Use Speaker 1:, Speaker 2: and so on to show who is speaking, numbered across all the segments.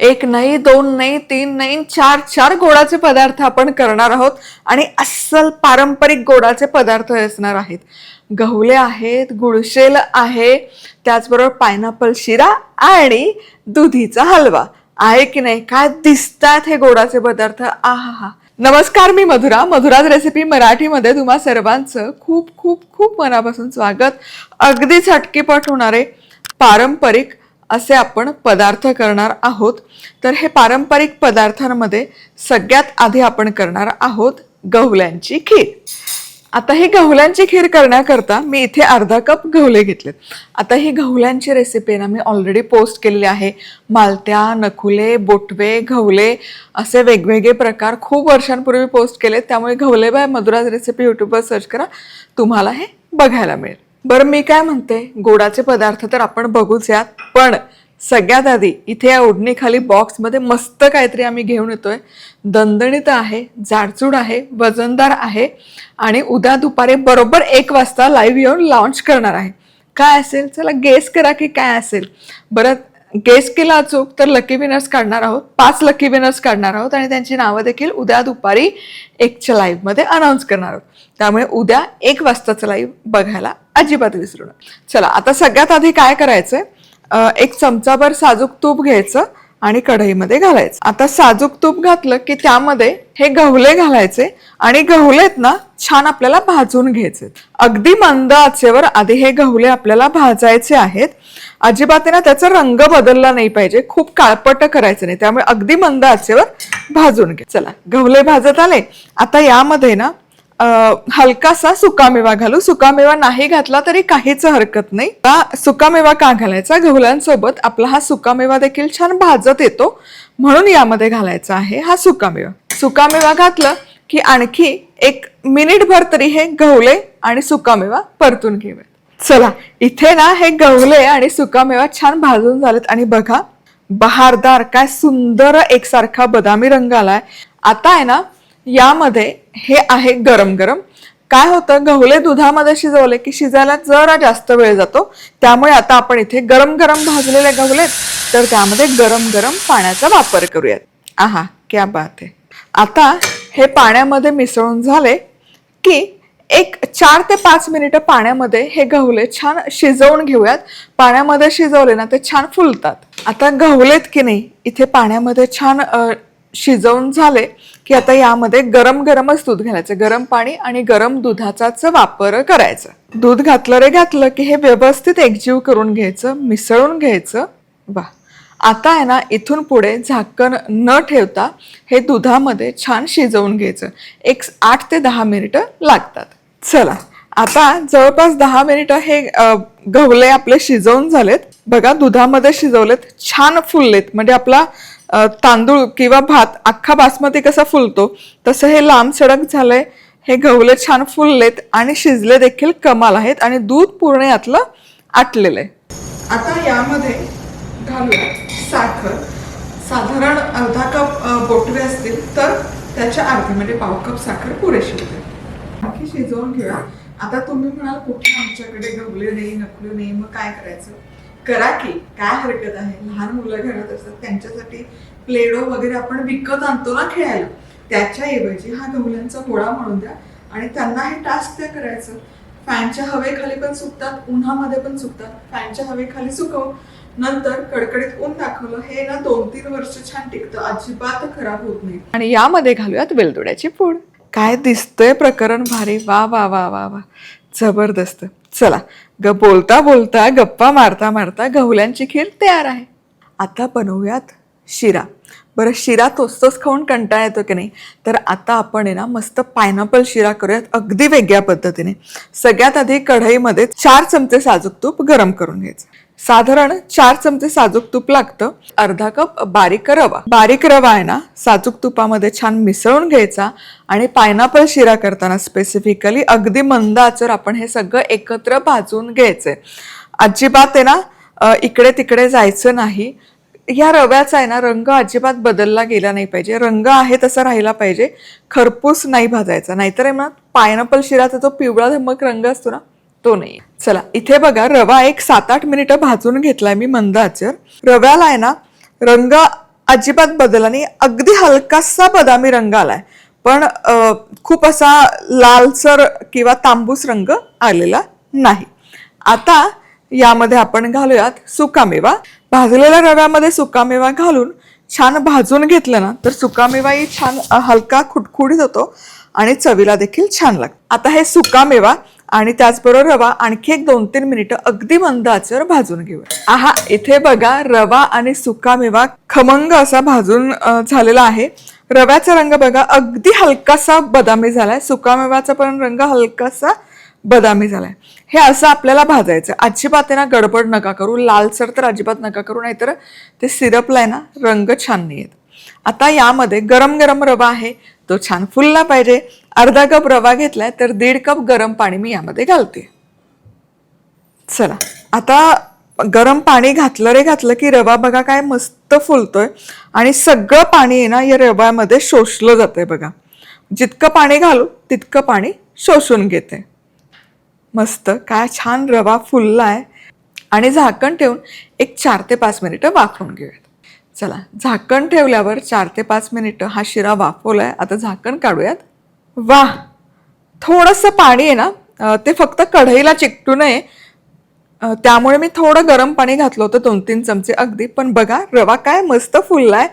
Speaker 1: एक नाही दोन नाही तीन नाही चार चार गोडाचे पदार्थ आपण करणार आहोत आणि अस्सल पारंपरिक गोडाचे पदार्थ असणार आहेत. गहुले आहेत गुळशेल आहे त्याचबरोबर पायनॅपल शिरा आणि दुधीचा हलवा. आहे की नाही? काय दिसतात हे गोडाचे पदार्थ? आहा हा नमस्कार मी मधुरा. मधुराज रेसिपी मराठीमध्ये तुम्हा सर्वांचं खूप खूप खूप मनापासून स्वागत. अगदीच हटकेपट होणारे पारंपरिक असे आपण पदार्थ करणार आहोत. तर हे पारंपरिक पदार्थांमध्ये सगळ्यात आधी आपण करणार आहोत गहुल्यांची खीर. आता ही गहुल्यांची खीर करण्याकरता मी इथे अर्धा कप गहुले घेतलेत. आता ही गहुल्यांची रेसिपी ना मी ऑलरेडी पोस्ट केलेली आहे. मालत्या नकुले बोटवे गहुले असे वेगवेगळे प्रकार खूप वर्षांपूर्वी पोस्ट केले त्यामुळे गहुले बाय मधुराज रेसिपी यूट्यूबवर सर्च करा. तुम्हाला हे बघायला मिळेल. बरं मी काय म्हणते? गोडाचे पदार्थ तर आपण बघूच यात. पण सगळ्यात आधी इथे या ओढणीखाली बॉक्समध्ये मस्त काहीतरी आम्ही घेऊन येतोय. दणदणीत आहे जाडचूड आहे वजनदार आहे आणि उद्या दुपारी बरोबर एक वाजता लाईव्ह येऊन लॉन्च करणार आहे. काय असेल? चला गेस करा की काय असेल. बरं गेस केला अचूक तर लकी विनर्स काढणार आहोत. पाच लकी विनर्स काढणार आहोत आणि त्यांची नावं देखील उद्या दुपारी एकच्या लाईव्हमध्ये अनाऊन्स करणार आहोत. त्यामुळे उद्या एक वाजताचं लाईव्ह बघायला अजिबात विसरू नका. चला आता सगळ्यात आधी काय करायचंय? आहे एक चमचाभर साजूक तूप घ्यायचं. आणि कढईमध्ये घालायचं. आता साजूक तूप घातलं की त्यामध्ये हे गहुले घालायचे आणि गहुलेत ना छान आपल्याला भाजून घ्यायचे. अगदी मंद आचेवर आधी हे गहुले आपल्याला भाजायचे आहेत. अजिबात आहे ना त्याचा रंग बदलला नाही पाहिजे. खूप काळपट करायचं नाही. त्यामुळे अगदी मंद आचेवर भाजून घे चला गहुले भाजत आले. आता यामध्ये ना हलकासा सुकामेवा घालू. सुकामेवा नाही घातला तरी काहीच हरकत नाही. आता सुकामेवा का घालायचा? गहुलांसोबत आपला हा सुकामेवा देखील छान भाजत येतो. म्हणून यामध्ये घालायचा आहे हा सुकामेवा. सुकामेवा घातलं की आणखी एक मिनिटभर तरी हे गहुले आणि सुकामेवा परतून घेऊयात. चला इथे ना हे गवले आणि सुकामेवा छान भाजून झालेत. आणि बघा बहारदार काय सुंदर एकसारखा बदामी रंग आलाय. आता आहे ना यामध्ये हे आहे गरम गरम. काय होतं गवले दुधामध्ये शिजवले की शिजायला जरा जास्त वेळ जातो. त्यामुळे आता आपण इथे गरम गरम भाजलेले गहुलेत तर त्यामध्ये गरम गरम पाण्याचा वापर करूयात. आहा क्या बात आहे. आता हे पाण्यामध्ये मिसळून झाले की एक चार ते पाच मिनिटं पाण्यामध्ये हे गहुले छान शिजवून घेऊयात. पाण्यामध्ये शिजवले ना ते छान फुलतात. आता गवलेत की नाही इथे पाण्यामध्ये छान शिजवून झाले. की आता यामध्ये गरम गरमच दूध घालायचं. गरम पाणी आणि गरम दुधाचाच वापर करायचा. दूध घातलं रे घातलं की हे व्यवस्थित एकजीव करून घ्यायचं मिसळून घ्यायचं. वा. आता आहे ना इथून पुढे झाकण न ठेवता हे दुधामध्ये छान शिजवून घ्यायचं. एक आठ ते दहा मिनिटं लागतात. चला. आता जवळपास दहा मिनिटं हे गवले आपले शिजवून झालेत. बघा दुधामध्ये शिजवलेत छान फुललेत. म्हणजे आपला तांदूळ किंवा भात अख्खा बासमती कसा फुलतो तसं हे लांब सडक झालंय हे गवले छान फुललेत आणि शिजले देखील कमाल आहेत आणि दूध पूर्ण यातलं आटलेलं आहे. आता यामध्ये घालूया साखर. साधारण अर्धा कप बोटवे असतील तर त्याच्या अर्धी म्हणजे पाव कप साखर पुरेशी होते. आणखी शिजवून घेऊया. आता तुम्ही म्हणाल कुठे आमच्याकडे गवले नाही नकले नाही मग काय करायचं? करा की काय हरकत आहे? लहान मुलं घरात असतात त्यांच्यासाठी प्लेडो वगैरे आपण विकत आणतो ना खेळायला. त्याच्याऐवजी हा गवल्यांचा गोळा म्हणून द्या आणि त्यांना हे टास्क त्या करायचं. फॅनच्या हवेखाली पण सुकतात उन्हामध्ये पण सुकतात. फॅनच्या हवेखाली सुकव. नंतर कडकडीत ऊन दाखवलं. हे ना दोन तीन वर्ष छान टिकतं. अजिबात खराब होत नाही. आणि यामध्ये घालूयात वेलदोड्याची पूड. काय दिसतंय प्रकरण भारी. वा वा वा वा वा. जबरदस्त. चला ग बोलता बोलता गप्पा मारता मारता गहुल्यांची खीर तयार आहे. आता बनवूयात शिरा. बरं शिरा तोच खाऊन कंटाळा येतो की नाही? तर आता आपण आहे ना मस्त पायनॅपल शिरा करूयात अगदी वेगळ्या पद्धतीने. सगळ्यात आधी कढईमध्ये चार चमचे साजूक तूप गरम करून घ्यायचं. साधारण चार चमचे साजूक तूप लागतं. अर्धा कप बारीक रवा. बारीक रवा आहे ना साजूक तुपामध्ये छान मिसळून घ्यायचा आणि पायनॅपल शिरा करताना स्पेसिफिकली अगदी मंद आचर आपण हे सगळं एकत्र भाजून घ्यायचंय अजिबात आहे ना इकडे तिकडे जायचं नाही. या रव्याचा आहे ना रंग अजिबात बदलला गेला नाही पाहिजे. रंग आहे तसा राहिला पाहिजे. खरपूस नाही भाजायचा. नाहीतर आहे ना पायनॅपल शिराचा जो पिवळा धमक रंग असतो ना तो नाही. चला इथे बघा रवा एक सात आठ मिनिटं भाजून घेतलाय मी मंद आचर रव्याला आहे ना रंग अजिबात बदल आणि अगदी हलकासा बदामी रंग आलाय. पण खूप असा लालसर किंवा तांबूस रंग आलेला नाही. आता यामध्ये आपण घालूयात सुकामेवा. भाजलेल्या रव्यामध्ये सुकामेवा घालून छान भाजून घेतलं ना तर सुकामेवाही छान हलका खुटखुडीत होतो आणि चवीला देखील छान लागतो. आता हे सुकामेवा आणि त्याचबरोबर रवा आणखी एक दोन तीन मिनिटं अगदी मंद आचेवर भाजून घेऊया. आहा इथे बघा रवा आणि सुकामेवा खमंग असा भाजून झालेला आहे. रव्याचा रंग बघा अगदी हलकासा बदामी झालाय. सुकामेवाचा पण रंग हलकासा बदामी झालाय. हे असं आपल्याला भाजायचं अजिबात आहे ना गडबड नका करू. लालसर तर अजिबात नका करू नाहीतर ते सिरपला आहे ना रंग छान नाही येत आता यामध्ये गरम गरम रवा आहे. तो छान फुलला पाहिजे. अर्धा कप रवा घेतलाय तर दीड कप गरम पाणी मी यामध्ये घालते. चला आता गरम पाणी घातलं रे घातलं की रवा बघा काय मस्त फुलतोय. आणि सगळं पाणी आहे ना या रव्यामध्ये शोषलं जातंय बघा. जितकं पाणी घालू तितकं पाणी शोषून घेते. मस्त काय छान रवा फुलला आहे आणि झाकण ठेवून एक चार ते पाच मिनिटं वाफवून घेऊयात. चला झाकण ठेवल्यावर चार ते पाच मिनिटं हा शिरा वाफवला आहे आता झाकण काढूयात. वा थोडंसं पाणी आहे ना? ते फक्त कढईला चिकटू नये. त्यामुळे मी थोडं गरम पाणी घातलं होतं दोन तीन चमचे अगदी. पण बघा रवा काय मस्त फुललाय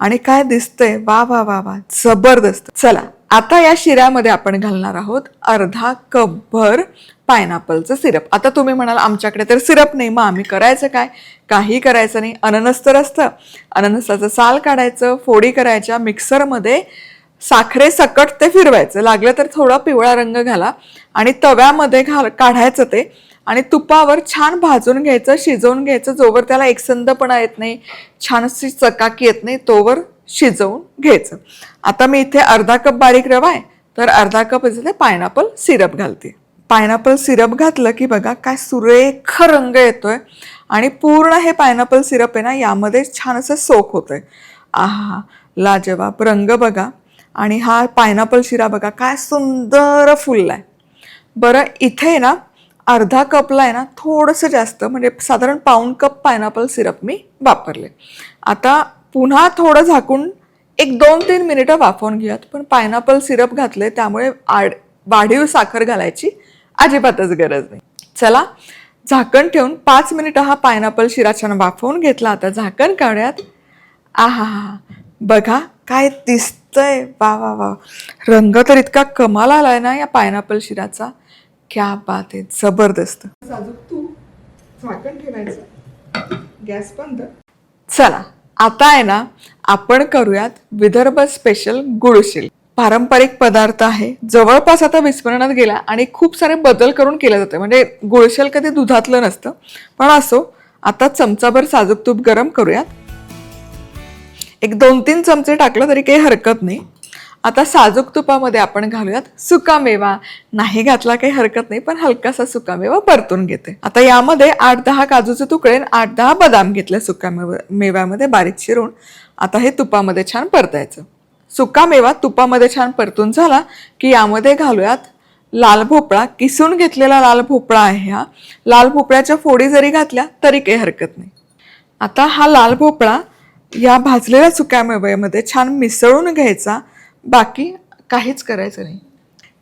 Speaker 1: आणि काय दिसतंय. वा वा वा वा जबरदस्त. चला आता या शिऱ्यामध्ये आपण घालणार आहोत अर्धा कपभर पायनॅपलचं सिरप आता तुम्ही म्हणाल आमच्याकडे तर सिरप नाही मग आम्ही करायचं काय? काही करायचं नाही. अननस तर असतं. अननसाचं साल काढायचं फोडी करायच्या मिक्सरमध्ये साखरे सकट ते फिरवायचं. लागलं तर थोडा पिवळा रंग घाला आणि तव्यामध्ये घाल काढायचं ते. आणि तुपावर छान भाजून घ्यायचं शिजवून घ्यायचं. जोवर त्याला एकसंदपणा येत नाही छान अशी चकाकी येत नाही तोवर शिजवून घ्यायचं. आता मी इथे अर्धा कप बारीक रवा आहे तर अर्धा कप इथे पायनॅपल सिरप घालते. पायनॅपल सिरप घातलं की बघा काय सुरेख रंग येतोय. आणि पूर्ण हे पायनॅपल सिरप आहे ना यामध्ये छान असं सोक होतंय. आहा लाजवाब रंग बघा. आणि हा पायनॅपल शिरा बघा काय सुंदर फुललाय. बरं इथे ना अर्धा कपला आहे ना थोडंसं जास्त म्हणजे साधारण पाऊण कप पायनॅपल सिरप मी वापरले. आता पुन्हा थोडं झाकून एक दोन तीन मिनिटं वाफवून घेऊयात पण पायनॅपल सिरप घातले त्यामुळे आड वाढीव साखर घालायची अजिबातच गरज नाही. चला झाकण ठेवून पाच मिनिटं हा पायनॅपल शिरा छान वाफवून घेतला. आता झाकण काढूयात. आहा हा बघा काय दिसतंय? वा वा वा. रंग तर इतका कमाल आलाय ना या पायनॅपल शिराचा. क्या बात आहे. जबरदस्त. साजूक तू झाकण ठेवायचं. गॅस बंद. चला आता आहे ना आपण करूयात विदर्भ स्पेशल गुळशील. पारंपरिक पदार्थ आहे. जवळपास आता विस्मरणात गेला आणि खूप सारे बदल करून केलं जातं. म्हणजे गुळशेल कधी दुधातलं नसतं. पण असो आता चमचाभर साजूक तूप गरम करूयात. एक दोन तीन चमचे टाकलं तरी काही हरकत नाही. आता साजूक तुपामध्ये आपण घालूयात सुकामेवा. नाही घातला काही हरकत नाही पण हलकासा सुकामेवा परतून घेते. आता यामध्ये आठ दहा काजूचे तुकडे आठ दहा बदाम घेतले सुकामेवा मेव्यामध्ये बारीक शिरून आता हे तुपामध्ये छान परतायचं. सुकामेवा तुपामध्ये छान परतून झाला की यामध्ये घालूयात लाल भोपळा. किसून घेतलेला लाल भोपळा आहे हा. लाल भोपळ्याच्या फोडी जरी घातल्या तरी काही हरकत नाही. आता हा लाल भोपळा या भाजलेल्या सुक्यामेव्यामध्ये छान मिसळून घ्यायचा. बाकी काहीच करायचं नाही.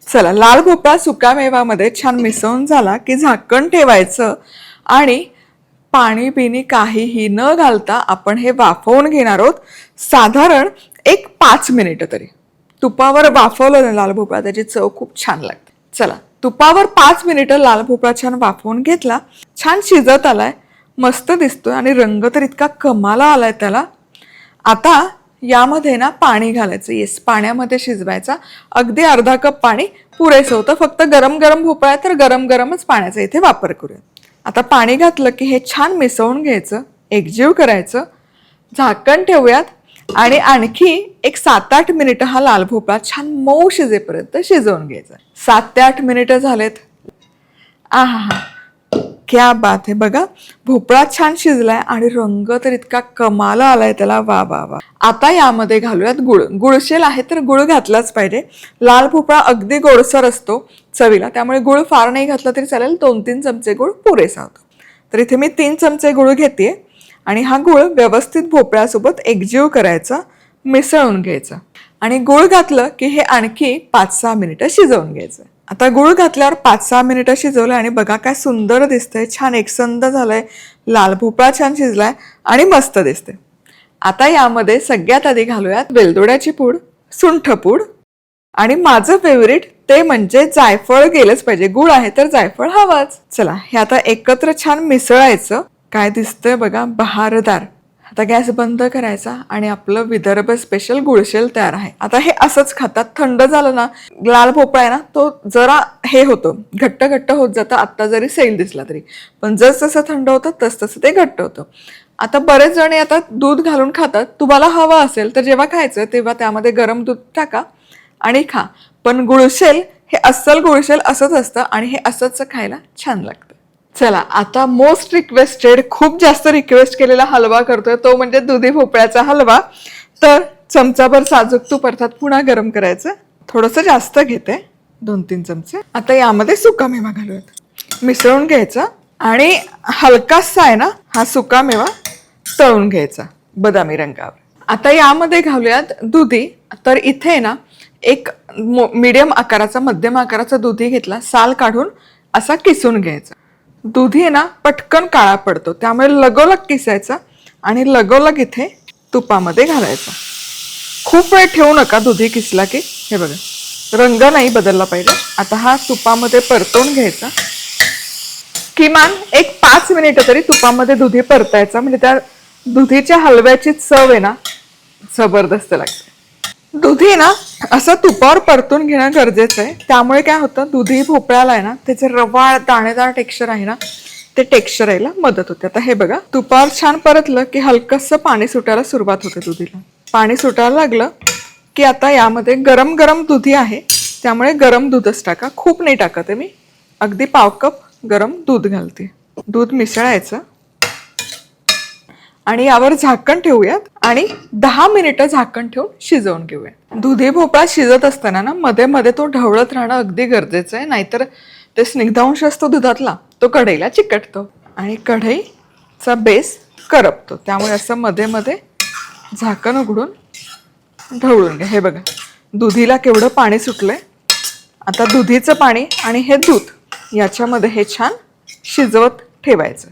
Speaker 1: चला लाल भोपळा सुकामेवामध्ये छान मिसळून झाला की झाकण ठेवायचं आणि पाणी पिणी काहीही न घालता आपण हे वाफवून घेणार आहोत. साधारण एक पाच मिनिटं तरी. तुपावर वाफवलं ना लाल भोपळा त्याची चव खूप छान लागते. चला तुपावर पाच मिनिटं लाल भोपळा छान वाफवून घेतला. छान शिजत आलाय. मस्त दिसतोय आणि रंग तर इतका कमाला आलाय त्याला. आता यामध्ये ना पाणी घालायचं. येस पाण्यामध्ये शिजवायचा. अगदी अर्धा कप पाणी पुरेसं होतं. फक्त गरम गरम भोपळा आहे तर गरम गरमच पाण्याचा इथे वापर करूया आता पाणी घातलं की हे छान मिसळून घ्यायचं. एकजीव करायचं. झाकण ठेवूयात. आणि आणखी एक सात आठ मिनिटं हा लाल भोपळा छान मऊ शिजेपर्यंत शिजवून घ्यायचा. सात ते आठ मिनिटं झालेत. आहा हा क्या बात आहे बघा भोपळा छान शिजलाय आणि रंग तर इतका कमाला आलाय त्याला. वा वा वा. आता यामध्ये घालूयात गुळ. गुळशेल आहे तर गुळ घातलाच पाहिजे. लाल भोपळा अगदी गोडसर असतो चवीला. त्यामुळे गुळ फार नाही घातला तरी चालेल. दोन तीन चमचे गुळ पुरेसा होतो. तर इथे मी तीन चमचे गुळ घेते आणि हा गुळ व्यवस्थित भोपळ्यासोबत एकजीव करायचा मिसळून घ्यायचा. आणि गुळ घातलं की हे आणखी पाच सहा मिनिटं शिजवून घ्यायचं. आता गुळ घातल्यावर पाच सहा मिनिटं शिजवलं आणि बघा काय सुंदर दिसतंय. छान एकसंद झालंय. लाल भोपळा छान शिजलाय आणि मस्त दिसते आता यामध्ये सगळ्यात आधी घालूयात वेलदोड्याची पूड सुंठ पूड आणि माझं फेवरेट ते म्हणजे जायफळ गेलंच पाहिजे. गुळ आहे तर जायफळ हवाच. चला हे आता एकत्र छान मिसळायचं. काय दिसतंय बघा बहारदार. आता गॅस बंद करायचा आणि आपलं विदर्भ स्पेशल गुळशेल तयार आहे. आता हे असंच खातात. थंड झालं ना लाल भोपळा आहे ना तो जरा हे होतो. घट्ट घट्ट होत जातं. आत्ता जरी सैल दिसला तरी. पण जस जसं थंड होतं तस तसं ते घट्ट होतं. आता बरेच जण आता दूध घालून खातात. तुम्हाला हवं असेल तर जेव्हा खायचं तेव्हा त्यामध्ये गरम दूध टाका आणि खा. पण गुळशेल हे अस्सल गुळशेल असंच असतं आणि हे असंच खायला छान लागतं. चला आता मोस्ट रिक्वेस्टेड खूप जास्त रिक्वेस्ट केलेला हलवा करतोय. तो म्हणजे दुधी भोपळ्याचा हलवा. तर चमचाभर साजूक तूप अर्थात पुन्हा गरम करायचं. थोडंसं जास्त घेते दोन तीन चमचे. आता यामध्ये सुका मेवा घालूयात. मिसळून घ्यायचा आणि हलकासा आहे ना हा सुका मेवा तळून घ्यायचा बदामी रंगावर. आता यामध्ये घालूयात दुधी. तर इथे आहे ना एक मीडियम आकाराचा मध्यम आकाराचा दुधी घेतला साल काढून असा किसून घ्यायचा. दुधी आहे ना पटकन काळा पडतो. त्यामुळे लगोलग किसायचा आणि लगोलग इथे तुपामध्ये घालायचा. खूप वेळ ठेवू नका दुधी किसला की. हे बघा रंग नाही बदलला पाहिजे. आता हा तुपामध्ये परतवून घ्यायचा. किमान एक पाच मिनिटं तरी तुपामध्ये दुधी परतायचा. म्हणजे त्या दुधीच्या हलव्याची चव आहे ना जबरदस्त लागते. दुधी ना असं तुपावर परतून घेणं गरजेचं आहे. त्यामुळे काय होतं दुधी भोपळ्याला आहे ना त्याचे रवाळ दाणेदार टेक्स्चर आहे ना ते टेक्स्चर यायला मदत होते. आता हे बघा तुपावर छान परतलं की हलकंसं पाणी सुटायला सुरुवात होते दुधीला. पाणी सुटायला लागलं की आता यामध्ये गरम गरम दुधी आहे. त्यामुळे गरम दूधच टाका. खूप नाही टाकत आहे मी. अगदी पाव कप गरम दूध घालते. दूध मिसळायचं. आणि यावर झाकण ठेवूयात. आणि दहा मिनिटं झाकण ठेवून शिजवून घेऊयात. दुधी भोपळा शिजत असताना ना मध्ये मध्ये तो ढवळत राहणं अगदी गरजेचं आहे. नाहीतर ते स्निग्धांश असतो दुधातला तो कढईला चिकटतो. आणि कढईचा बेस करपतो. त्यामुळे असं मध्ये मध्ये झाकण उघडून ढवळून घ्या. हे बघा दुधीला केवढं पाणी सुटलंय. आता दुधीचं पाणी आणि हे दूध याच्यामध्ये हे छान शिजवत ठेवायचं.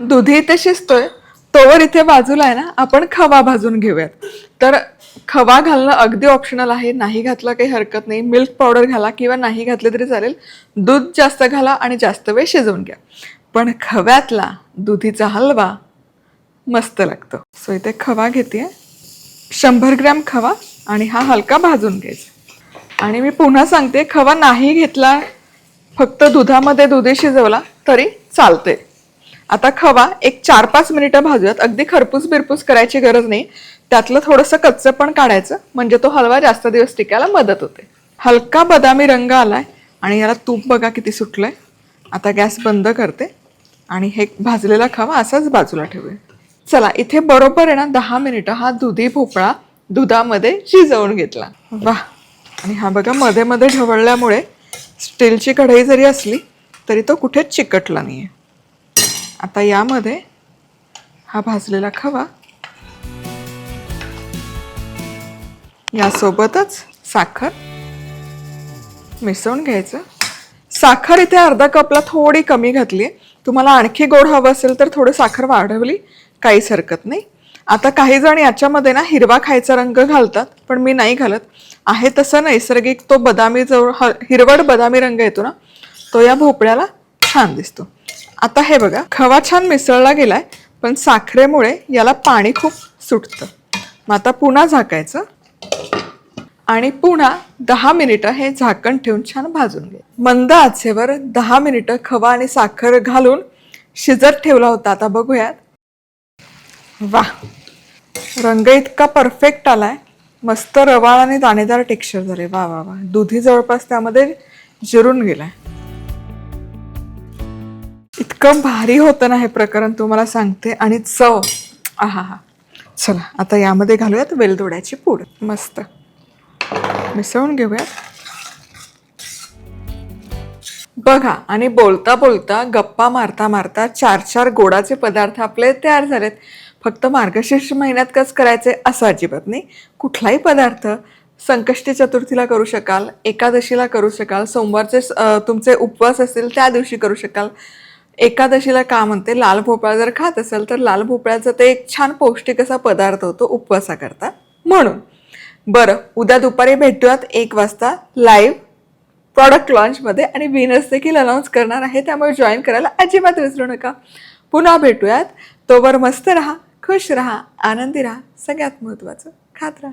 Speaker 1: दुधी इथे शिजतोय. तोवर इथे बाजूला आहे ना आपण खवा भाजून घेऊयात. तर खवा घालणं अगदी ऑप्शनल आहे. नाही घातलं काही हरकत नाही. मिल्क पावडर घाला किंवा नाही घातले तरी चालेल. दूध जास्त घाला आणि जास्त वेळ शिजवून घ्या. पण खव्यातला दुधीचा हलवा मस्त लागतो. सो इथे खवा घेते शंभर ग्रॅम खवा आणि हा हलका भाजून घ्यायचा. आणि मी पुन्हा सांगते खवा नाही घेतला फक्त दुधामध्ये दुधी शिजवला तरी चालते आता खवा एक चार पाच मिनिटं भाजूयात. अगदी खरपूस बिरपूस करायची गरज नाही. त्यातलं थोडंसं कच्चं पण काढायचं म्हणजे तो हलवा जास्त दिवस टिकायला मदत होते. हलका बदामी रंग आलाय आणि याला तूप बघा किती सुटलंय. आता गॅस बंद करते आणि हे भाजलेला खवा असाच बाजूला ठेवूया. चला इथे बरोबर आहे ना दहा मिनिटं हा दुधी भोपळा दुधामध्ये शिजवून घेतला. वा आणि हा बघा मध्ये मध्ये ढवळल्यामुळे स्टीलची कढई जरी असली तरी तो कुठेच चिकटला नाही आहे आता यामध्ये हा भाजलेला खवा. यासोबतच साखर मिसळून घ्यायचं. साखर इथे अर्धा कपला थोडी कमी घातली. तुम्हाला आणखी गोड हवं असेल तर थोडं साखर वाढवली. काहीच हरकत नाही. आता काही जण याच्यामध्ये ना हिरवा खायचा रंग घालतात पण मी नाही घालत. आहे तसं नैसर्गिक तो बदामी जवळ हिरवट बदामी रंग येतो ना तो या भोपळ्याला छान दिसतो. आता हे बघा खवा छान मिसळला गेलाय पण साखरेमुळे याला पाणी खूप सुटतं. मग आता पुन्हा झाकायचं. आणि पुन्हा दहा मिनिटं हे झाकण ठेवून छान भाजून घे. मंद आचेवर दहा मिनिटं खवा आणि साखर घालून शिजत ठेवला होता. आता बघूयात. वा रंग इतका परफेक्ट आलाय. मस्त रवाळ आणि दाणेदार टेक्स्चर झाले वा वा वा दुधी जवळपास त्यामध्ये जिरून गेलाय. इतकं भारी होतं ना हे प्रकरण तुम्हाला सांगते. आणि चव. आहा हा. चला आता यामध्ये घालूयात वेलदोड्याची पूड. मस्त. मिसळून घेऊयात. बघा आणि बोलता बोलता गप्पा मारता मारता चार चार गोडाचे पदार्थ आपले तयार झालेत. फक्त मार्गशीर्ष महिन्यात महिन्यातच करायचे असं अजिबात नाही. कुठलाही पदार्थ संकष्टी चतुर्थीला करू शकाल एकादशीला करू शकाल सोमवारचे तुमचे उपवास असतील त्या दिवशी करू शकाल. एकादशीला का म्हणते लाल भोपळा जर खात असेल तर लाल भोपळ्याचा ते एक छान पौष्टिक असा पदार्थ होतो उपवासाकरता. म्हणून बरं उद्या दुपारी भेटूयात एक वाजता लाईव्ह प्रॉडक्ट लॉन्चमध्ये आणि विनर्स देखील अनाऊन्स करणार आहे त्यामुळे जॉईन करायला अजिबात विसरू नका. पुन्हा भेटूयात. तोवर मस्त राहा खुश राहा आनंदी राहा सगळ्यात महत्त्वाचं खात राहा.